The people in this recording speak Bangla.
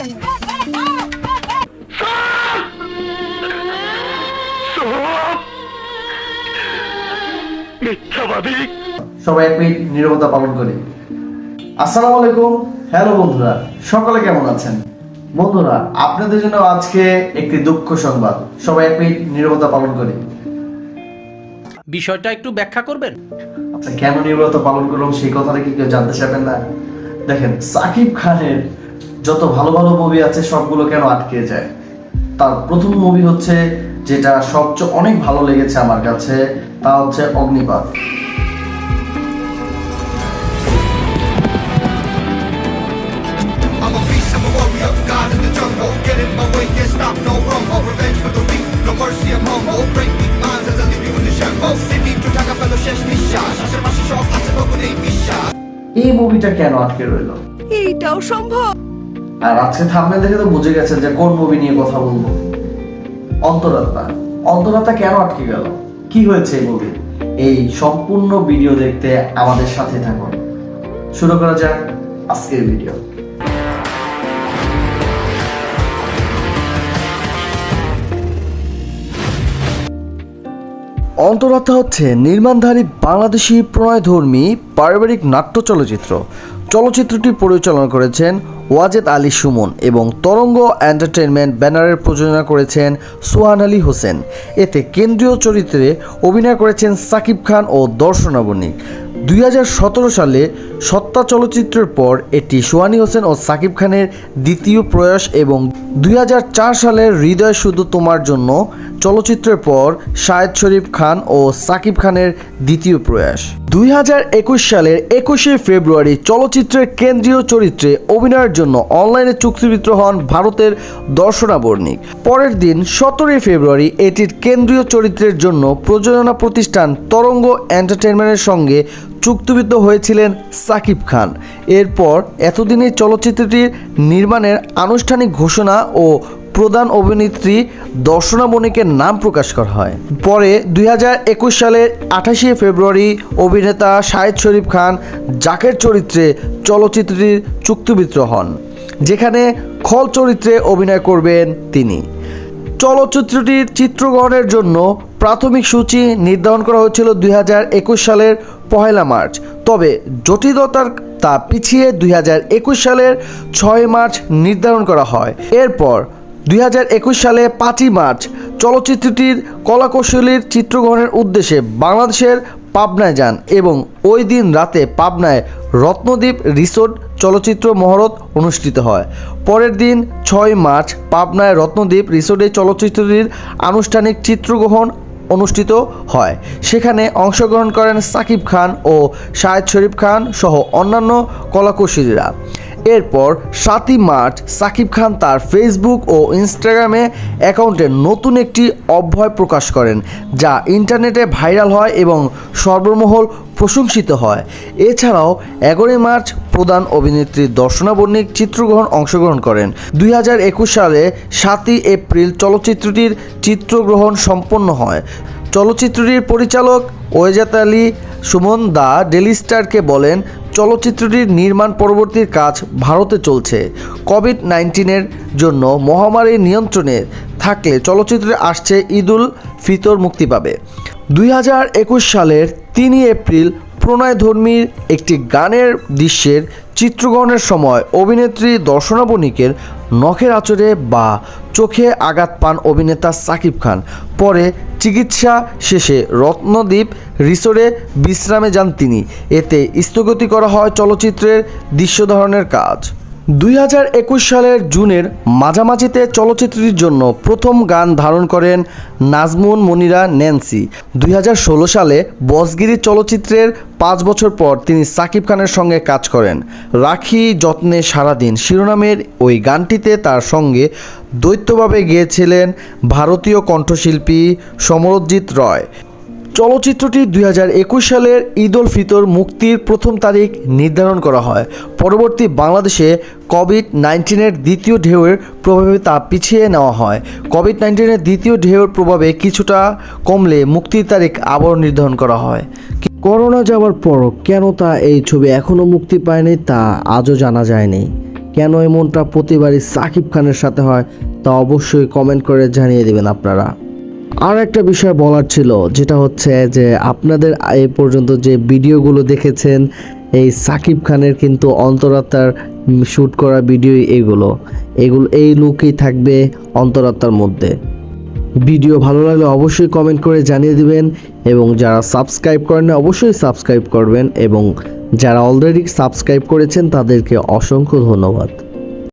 কেন সবাই এক মিনিট নীরবতা পালন করি। আসসালামু আলাইকুম। হ্যালো বন্ধুরা সকলে কেমন আছেন? বন্ধুরা আপনাদের জন্য আজকে একটি দুঃখ সংবাদ। সবাই এক মিনিট নীরবতা পালন করি। বিষয়টা একটু ব্যাখ্যা করবেন? আচ্ছা কেন নীরবতা পালন করলাম সেই কথাটা কি কেউ জানতে চাইবেন না? দেখেন সাকিব খানের যত ভালো ভালো মুভি আছে সবগুলো কেন আটকে যায়? তার প্রথম মুভি হচ্ছে যেটা সবচেয়ে অনেক ভালো লেগেছে আমার কাছে তা হচ্ছে অগ্নিপাত এই মুভিটা কেন আটকে রইল? এইটাও সম্ভব? আর আজকে থাম্বনেল দেখে তো বুঝে গেছেন যে কোন মুভি নিয়ে কথা বলব। অন্তরাত্মা। অন্তরাত্মা কেন আটকে গেল? কি হয়েছে এই মুভি এই সম্পূর্ণ ভিডিও দেখতে আমাদের সাথে থাকুন। শুরু করা যাক আজকের ভিডিও অন্তরাত্মা হচ্ছে নির্মাণধারী বাংলাদেশি প্রণয়ধর্মী পারিবারিক নাট্য চলচ্চিত্র। চলচ্চিত্রটি পরিচালনা করেছেন ওয়াজেদ আলী সুমন এবং তরঙ্গ এন্টারটেনমেন্ট ব্যানারের প্রযোজনা করেছেন সোহান আলী হোসেন। এতে কেন্দ্রীয় চরিত্রে অভিনয় করেছেন সাকিব খান ও দর্শনা বণিক। দুই সালে সত্তা চলচ্চিত্রের পর এটি সোহানি হোসেন ও সাকিব খানের দ্বিতীয় প্রয়াস এবং দুই হাজার চার সালের হৃদয় শুধু তোমার জন্য চলচ্চিত্রের পর শাহেদ শরীফ খান ও সাকিব খানের দ্বিতীয় প্রয়াস। দুই হাজার একুশ সালের একুশে ফেব্রুয়ারি চলচ্চিত্রের কেন্দ্রীয় চরিত্রে অভিনয়ের জন্য অনলাইনে চুক্তিবিত্র হন ভারতের দর্শনা বর্ণিক। পরের দিন সতেরোই ফেব্রুয়ারি এটির কেন্দ্রীয় চরিত্রের জন্য প্রযোজনা প্রতিষ্ঠান তরঙ্গ এন্টারটেনমেন্টের সঙ্গে চুক্তিবিদ্ধ হয়েছিলেন সাকিব খান। এরপর এতদিনে চলচ্চিত্রটির নির্মাণের আনুষ্ঠানিক ঘোষণা ও প্রধান অভিনেত্রী দর্শনা বণিকের নাম প্রকাশ করা হয়। পরে দুই হাজার একুশ সালের আঠাশে ফেব্রুয়ারি অভিনেতা শাহেদ শরীফ খান জাকের চরিত্রে চলচ্চিত্রটির চুক্তিবিত্র হন, যেখানে খল চরিত্রে অভিনয় করবেন তিনি। চলচ্চিত্রটির চিত্রগ্রহণের জন্য প্রাথমিক সূচি নির্ধারণ করা হয়েছিল দুই হাজার একুশ সালের পহেলা মার্চ। তবে জটিলতার তা পিছিয়ে দুই হাজার একুশ সালের ছয় মার্চ নির্ধারণ করা হয়। এরপর দুই হাজার একুশ সালে পাঁচই মার্চ চলচ্চিত্রটির কলাকৌশলীর চিত্রগ্রহণের উদ্দেশ্যে বাংলাদেশের পাবনায় যান এবং ওই দিন রাতে পাবনায় রত্নদ্বীপ রিসোর্ট চলচ্চিত্র মহরত অনুষ্ঠিত হয়। পরের দিন ছয় মার্চ পাবনায় রত্নদ্বীপ রিসোর্টে চলচ্চিত্রটির আনুষ্ঠানিক চিত্রগ্রহণ অনুষ্ঠিত হয়। সেখানে অংশগ্রহণ করেন সাকিব খান ও শাহেদ শরীফ খান সহ অন্যান্য কলাকুশলীরা। এরপর সাতই মার্চ সাকিব খান তার ফেসবুক ও ইনস্টাগ্রামে অ্যাকাউন্টে নতুন একটি অভ্যয় প্রকাশ করেন, যা ইন্টারনেটে ভাইরাল হয় এবং সর্বমহল প্রশংসিত হয়। এছাড়াও এগারোই মার্চ প্রধান অভিনেত্রী দর্শনা বর্ণিক চিত্রগ্রহণ অংশগ্রহণ করেন। দুই হাজার একুশ সালে সাতই এপ্রিল চলচ্চিত্রটির চিত্রগ্রহণ সম্পন্ন হয়। চলচ্চিত্রটির পরিচালক ওয়েজাত আলী সুমন দা ডেলি স্টারকে বলেন, চলচ্চিত্রটির নির্মাণ পরবর্তীর কাজ ভারতে চলছে। কোভিড নাইন্টিনের জন্য মহামারী নিয়ন্ত্রণে থাকলে চলচ্চিত্রে আসছে ঈদুল ফিতর মুক্তি পাবে। দুই হাজার একুশ সালের তিনই এপ্রিল প্রণয়ধর্মীর একটি গানের দৃশ্যের চিত্রগ্রহণের সময় অভিনেত্রী দর্শনা বণিকের নখের আচরে বা চোখে আঘাত পান অভিনেতা সাকিব খান। পরে চিকিৎসা শেষে রত্নদ্বীপ রিসোর্টে বিশ্রামে যান তিনি। এতে স্থগতি করা হয় চলচ্চিত্রের দৃশ্য ধরনের কাজ। দুই হাজার একুশ সালের জুনের মাঝামাঝিতে চলচ্চিত্রটির জন্য প্রথম গান ধারণ করেন নাজমুন মনিরা ন্যান্সি। দুই হাজার ষোলো সালে বসগিরি চলচ্চিত্রের পাঁচ বছর পর তিনি সাকিব খানের সঙ্গে কাজ করেন। রাখি যত্নে সারাদিন। শিরোনামের ওই গানটিতে তার সঙ্গে দ্বৈতভাবে গিয়েছিলেন ভারতীয় কণ্ঠশিল্পী সমরজিৎ রয়। চলচ্চিত্রটি দুই হাজার একুশ সালের ঈদ উল ফিতর মুক্তির প্রথম তারিখ নির্ধারণ করা হয়। পরবর্তী বাংলাদেশে কোভিড নাইন্টিনের দ্বিতীয় ঢেউয়ের প্রভাবে তা পিছিয়ে নেওয়া হয়। কোভিড নাইন্টিনের দ্বিতীয় ঢেউয়ের প্রভাবে কিছুটা কমলে মুক্তির তারিখ আবার নির্ধারণ করা হয়। করোনা যাওয়ার পর কেন তা এই ছবি এখনও মুক্তি পায়নি তা আজও জানা যায়নি। কেন এমনটা প্রতিবারই সাকিব খানের সাথে হয় তা অবশ্যই কমেন্ট করে জানিয়ে দেবেন আপনারা। আর একটা বিষয় বলার ছিল, যেটা হচ্ছে যে আপনাদের এ পর্যন্ত যে ভিডিওগুলো দেখেছেন, এই সাকিব খানের কিন্তু অন্তরাত্মার শ্যুট করা ভিডিও এগুলো। এগুলো, এই লুকই থাকবে অন্তরাত্মার মধ্যে। ভিডিও ভালো লাগলে অবশ্যই কমেন্ট করে জানিয়ে দিবেন এবং যারা সাবস্ক্রাইব করেন অবশ্যই সাবস্ক্রাইব করবেন এবং যারা অলরেডি সাবস্ক্রাইব করেছেন, তাদেরকে অসংখ্য ধন্যবাদ।